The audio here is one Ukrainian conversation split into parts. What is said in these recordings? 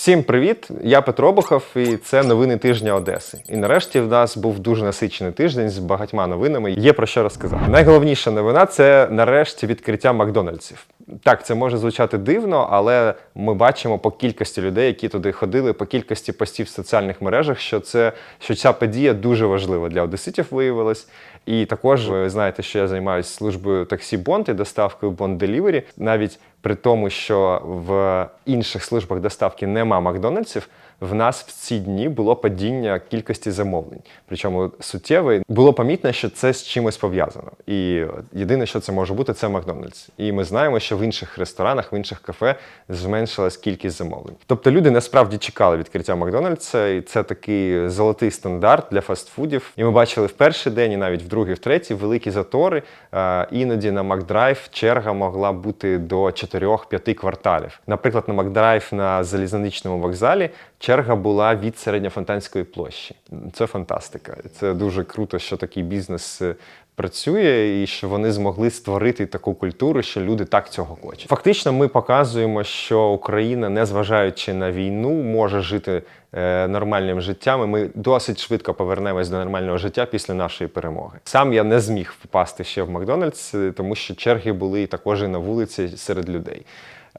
Всім привіт! Я Петро Обухов, і це новини тижня Одеси. І нарешті в нас був дуже насичений тиждень з багатьма новинами. Є про що розказати. Найголовніша новина це нарешті відкриття Макдональдсів. Так, це може звучати дивно, але ми бачимо по кількості людей, які туди ходили, по кількості постів в соціальних мережах, що це що ця подія дуже важлива для одеситів виявилась. І також ви знаєте, що я займаюся службою таксі Бонд і доставкою Бонд Делівері. Навіть при тому, що в інших службах доставки нема Макдональдсів, в нас в ці дні було падіння кількості замовлень. Причому суттєве було помітно, що це з чимось пов'язано. І єдине, що це може бути, це Макдональдс. І ми знаємо, що в інших ресторанах, в інших кафе зменшилась кількість замовлень. Тобто люди насправді чекали відкриття Макдональдса, і це такий золотий стандарт для фастфудів. І ми бачили в перший день, і навіть в другий, в третій великі затори. Іноді на Макдрайв черга могла бути до 4-5 кварталів. Наприклад, на Макдрайв на залізничному вокзалі черга була від середньофонтанської площі. Це фантастика. Це дуже круто, що такий бізнес е, працює і що вони змогли створити таку культуру, що люди так цього хочуть. Фактично, ми показуємо, що Україна, незважаючи на війну, може жити е, нормальним життям. і Ми досить швидко повернемось до нормального життя після нашої перемоги. Сам я не зміг попасти ще в Макдональдс, е, тому що черги були також і на вулиці серед людей.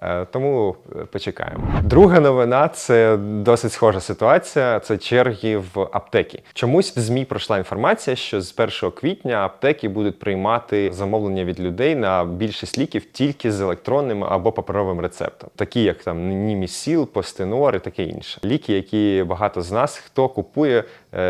Е, Тому е, почекаємо. Друга новина це досить схожа ситуація. Це черги в аптеки. Чомусь в ЗМІ пройшла інформація, що з 1 квітня аптеки будуть приймати замовлення від людей на більшість ліків тільки з електронним або паперовим рецептом, такі як там Німісіл, Постенор і таке інше. Ліки, які багато з нас хто купує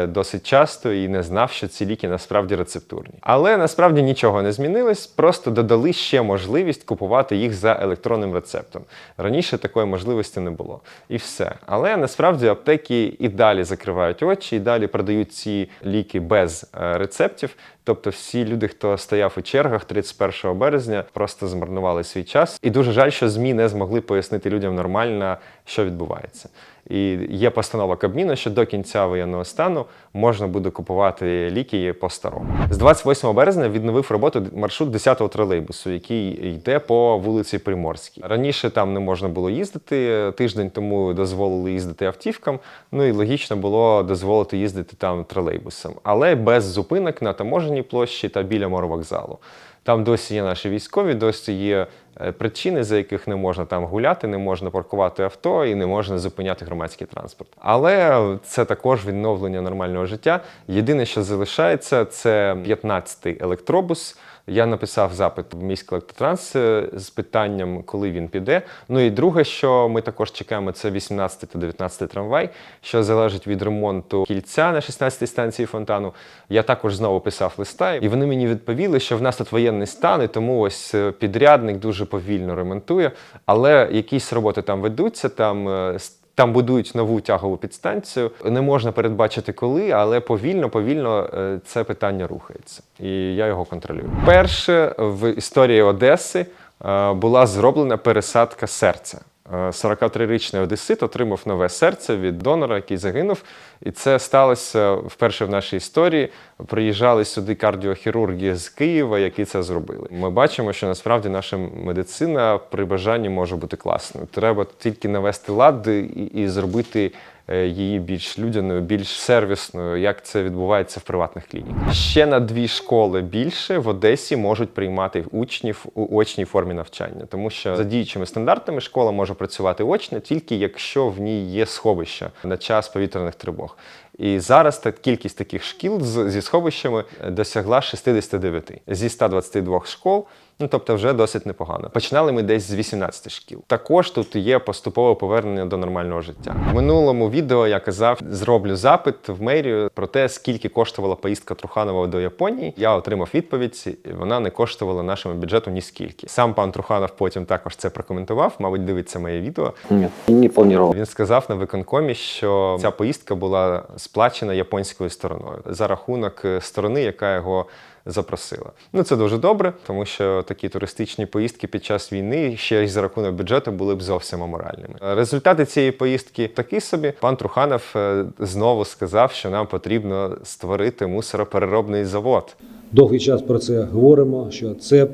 досить часто і не знав, що ці ліки насправді рецептурні. Але насправді нічого не змінилось, просто додали ще можливість купувати їх за електронним рецептом. Раніше такої можливості не було. І все. Але насправді аптеки і далі закривають очі, і далі продають ці ліки без е, рецептів. Тобто, всі люди, хто стояв у чергах 31 березня, просто змарнували свій час. І дуже жаль, що ЗМІ не змогли пояснити людям нормально, що відбувається. І є постанова Кабміну, що до кінця воєнного стану можна буде купувати ліки по-старому. З 28 березня відновив роботу маршрут 10-го тролейбусу, який йде по вулиці Приморській. Раніше там не можна було їздити. Тиждень тому дозволили їздити автівкам. Ну і логічно було дозволити їздити там тролейбусом, але без зупинок на таможеній площі та біля моровокзалу. Там досі є наші військові, досі є е, причини, за яких не можна там гуляти, не можна паркувати авто і не можна зупиняти громадський транспорт. Але це також відновлення нормального життя. Єдине, що залишається, це 15-й електробус. Я написав запит в міський електротранс е, з питанням, коли він піде. Ну і друге, що ми також чекаємо, це 18 та 19 трамвай, що залежить від ремонту кільця на 16-й станції фонтану. Я також знову писав листа, і вони мені відповіли, що в нас тут воєнний стан, і тому ось е, підрядник дуже повільно ремонтує, але якісь роботи там ведуться. Там е, там будують нову тягову підстанцію. Не можна передбачити коли, але повільно, повільно е, це питання рухається. І я його контролюю. Перше в історії Одеси е, була зроблена пересадка серця. Е, 43-річний одесит отримав нове серце від донора, який загинув. І це сталося вперше в нашій історії. Приїжджали сюди кардіохірурги з Києва, які це зробили. Ми бачимо, що насправді наша медицина при бажанні може бути класною. Треба тільки навести лад і, і зробити її більш людяною, більш сервісною, як це відбувається в приватних клініках. Ще на дві школи більше в Одесі можуть приймати учнів у очній формі навчання, тому що за діючими стандартами школа може працювати очно тільки якщо в ній є сховища на час повітряних тривог. І зараз та кількість таких шкіл з- зі сховищами досягла 69 зі 122 школ. Ну, тобто вже досить непогано. Починали ми десь з 18 шкіл. Також тут є поступове повернення до нормального життя. В минулому відео я казав, зроблю запит в мерію про те, скільки коштувала поїздка Труханова до Японії. Я отримав відповідь, вона не коштувала нашому бюджету ні скільки. Сам пан Труханов потім також це прокоментував, мабуть, дивиться моє відео. Нет, не планировал. Він сказав на виконкомі, що ця поїздка була сплачена японською стороною за рахунок сторони, яка його запросила. Ну це дуже добре, тому що такі туристичні поїздки під час війни ще й за рахунок бюджету були б зовсім аморальними. Результати цієї поїздки такі собі. Пан Труханов е, знову сказав, що нам потрібно створити мусоропереробний завод. довгий час про це говоримо, що це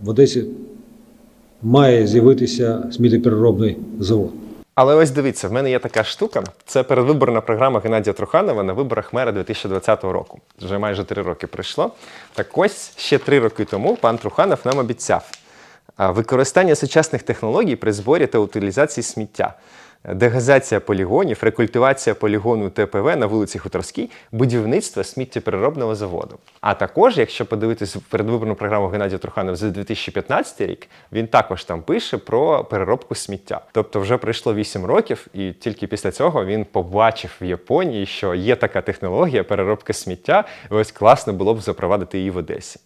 в Одесі має з'явитися сміттєпереробний завод. Але ось дивіться, в мене є така штука. Це передвиборна програма Геннадія Труханова на виборах мера 2020 року. Вже майже три роки пройшло. Так ось ще три роки тому пан Труханов нам обіцяв використання сучасних технологій при зборі та утилізації сміття. Дегазація полігонів, рекультивація полігону ТПВ на вулиці Хуторській, будівництво сміттєпереробного заводу. А також, якщо подивитись передвиборну програму Геннадія Труханова за 2015 рік, він також там пише про переробку сміття. Тобто вже пройшло 8 років, і тільки після цього він побачив в Японії, що є така технологія переробки сміття, і ось класно було б запровадити її в Одесі.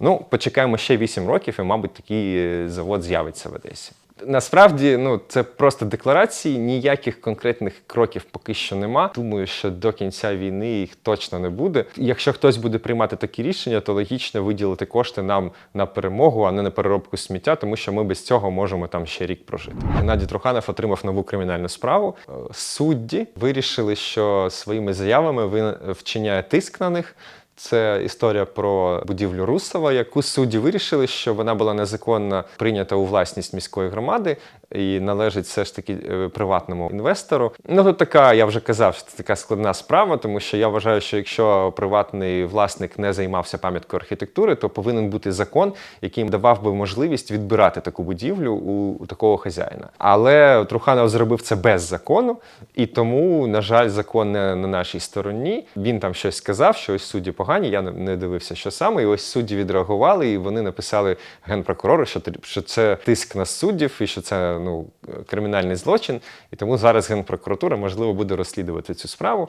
Ну, почекаємо ще 8 років, і, мабуть, такий е, завод з'явиться в Одесі. Насправді, ну це просто декларації, ніяких конкретних кроків поки що нема. Думаю, що до кінця війни їх точно не буде. Якщо хтось буде приймати такі рішення, то логічно виділити кошти нам на перемогу, а не на переробку сміття, тому що ми без цього можемо там ще рік прожити. Геннадій Труханов отримав нову кримінальну справу. Е, Судді вирішили, що своїми заявами він вчиняє тиск на них. Це історія про будівлю Русова, яку судді вирішили, що вона була незаконно прийнята у власність міської громади і належить все ж таки е, приватному інвестору. Ну тут така, я вже казав, що це така складна справа, тому що я вважаю, що якщо приватний власник не займався пам'яткою архітектури, то повинен бути закон, який давав би можливість відбирати таку будівлю у, такого хазяїна. Але Труханов зробив це без закону, і тому, на жаль, закон не на нашій стороні. Він там щось сказав, що ось судді погані. Я не- дивився, що саме. І ось судді відреагували, і вони написали генпрокурору, що, що це тиск на суддів і що це ну, кримінальний злочин. І тому зараз генпрокуратура можливо буде розслідувати цю справу.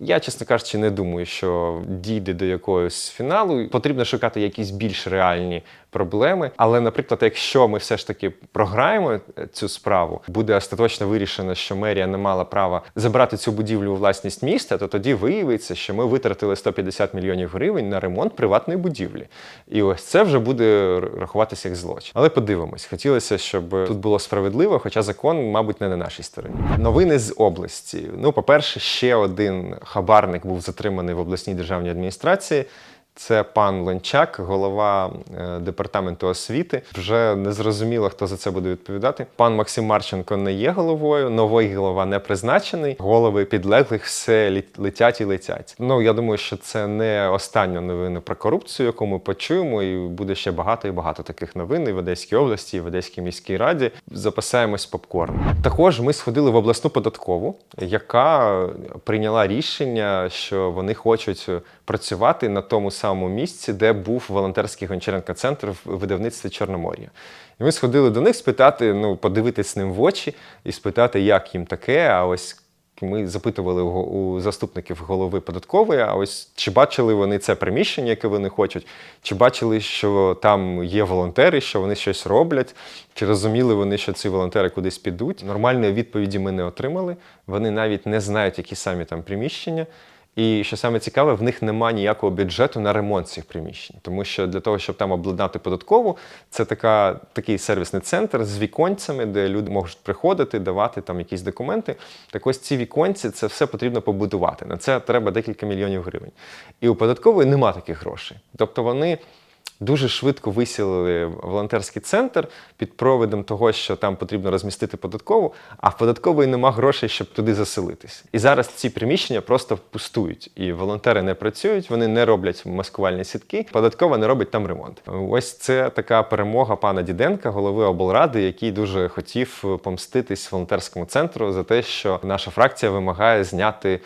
Я, чесно кажучи, не думаю, що дійде до якогось фіналу. Потрібно шукати якісь більш реальні проблеми. Але, наприклад, якщо ми все ж таки програємо цю справу, буде остаточно вирішено, що мерія не мала права забрати цю будівлю у власність міста, то тоді виявиться, що ми витратили 150 мільйонів гривень на ремонт приватної будівлі. І ось це вже буде рахуватися як злочин. Але подивимось, хотілося, щоб тут було справедливо, хоча закон, мабуть, не на нашій стороні. Новини з області. Ну, по-перше, ще один хабарник був затриманий в обласній державній адміністрації. Це пан Ленчак, голова е, департаменту освіти. Вже не зрозуміло, хто за це буде відповідати. Пан Максим Марченко не є головою, новий голова не призначений. Голови підлеглих все летять і летять. Ну я думаю, що це не остання новина про корупцію, яку ми почуємо, і буде ще багато і багато таких новин і в Одеській області, і в Одеській міській раді. Запасаємось попкорном. Також ми сходили в обласну податкову, яка прийняла рішення, що вони хочуть працювати на тому самому місці, де був волонтерський гончаренко центр в видавництві Чорномор'я. І ми сходили до них спитати, ну, подивитись ним в очі і спитати, як їм таке. А ось ми запитували у заступників голови податкової, а ось чи бачили вони це приміщення, яке вони хочуть, чи бачили, що там є волонтери, що вони щось роблять, чи розуміли вони, що ці волонтери кудись підуть. Нормальної відповіді ми не отримали. Вони навіть не знають, які самі там приміщення. І що саме цікаве, в них немає ніякого бюджету на ремонт цих приміщень, тому що для того, щоб там обладнати податкову, це така, такий сервісний центр з віконцями, де люди можуть приходити, давати там якісь документи. Так ось ці віконці це все потрібно побудувати. На це треба декілька мільйонів гривень. І у податкової нема таких грошей. Тобто вони. Дуже швидко висілили волонтерський центр під проводом того, що там потрібно розмістити податкову, а в податкової нема грошей, щоб туди заселитись. І зараз ці приміщення просто пустують. І волонтери не працюють, вони не роблять маскувальні сітки, податкова не робить там ремонт. Ось це така перемога пана Діденка, голови облради, який дуже хотів помститись волонтерському центру за те, що наша фракція вимагає зняти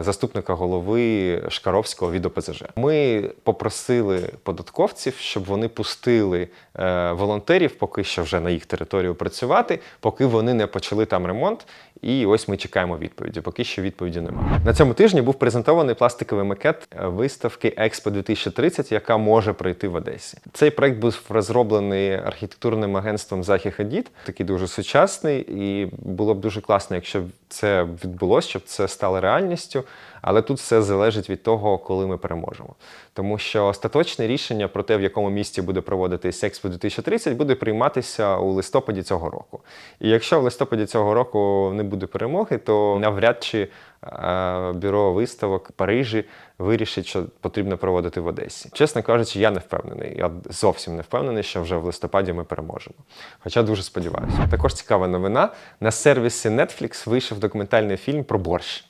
заступника голови Шкаровського від ОПЗЖ. Ми попросили податковців, щоб вони пустили е, волонтерів поки що вже на їх територію працювати, поки вони не почали там ремонт. І ось ми чекаємо відповіді. Поки що відповіді немає. На цьому тижні був презентований пластиковий макет виставки Експо 2030, яка може пройти в Одесі. Цей проект був розроблений архітектурним агентством Захі Хадід, такий дуже сучасний, і було б дуже класно, якщо це відбулося, щоб це стало реальністю. Але тут все залежить від того, коли ми переможемо. Тому що остаточне рішення про те, в якому місті буде проводитись Експо 2030, буде прийматися у листопаді цього року. І якщо в листопаді цього року не буде перемоги, то навряд чи е, бюро виставок Парижі вирішить, що потрібно проводити в Одесі. Чесно кажучи, я не впевнений. Я зовсім не впевнений, що вже в листопаді ми переможемо. Хоча дуже сподіваюся. Також цікава новина: на сервісі Netflix вийшов документальний фільм про борщ.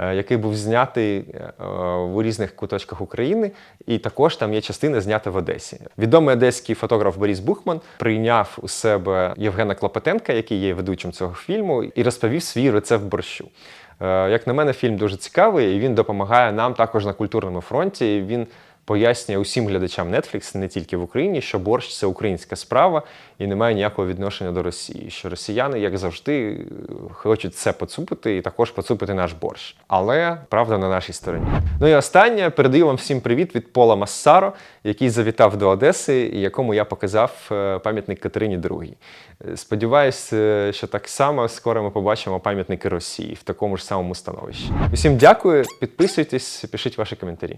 Е, Який був знятий в у різних куточках України, і також там є частина знята в Одесі. Відомий одеський фотограф Борис Бухман прийняв у себе Євгена Клопотенка, який є ведучим цього фільму, і розповів свій рецепт борщу. Е, Як на мене, фільм дуже цікавий, і він допомагає нам також на культурному фронті. Він пояснює усім глядачам Netflix, не тільки в Україні, що борщ це українська справа і не має ніякого відношення до Росії. Що росіяни, як завжди, хочуть це поцупити і також поцупити наш борщ. Але правда на нашій стороні. Ну і останнє передаю вам всім привіт від Пола Массаро, який завітав до Одеси, і якому я показав е, пам'ятник Катерині II. Е, Сподіваюсь, е, що так само скоро ми побачимо пам'ятники Росії в такому ж самому становищі. Усім дякую, підписуйтесь, пишіть ваші коментарі.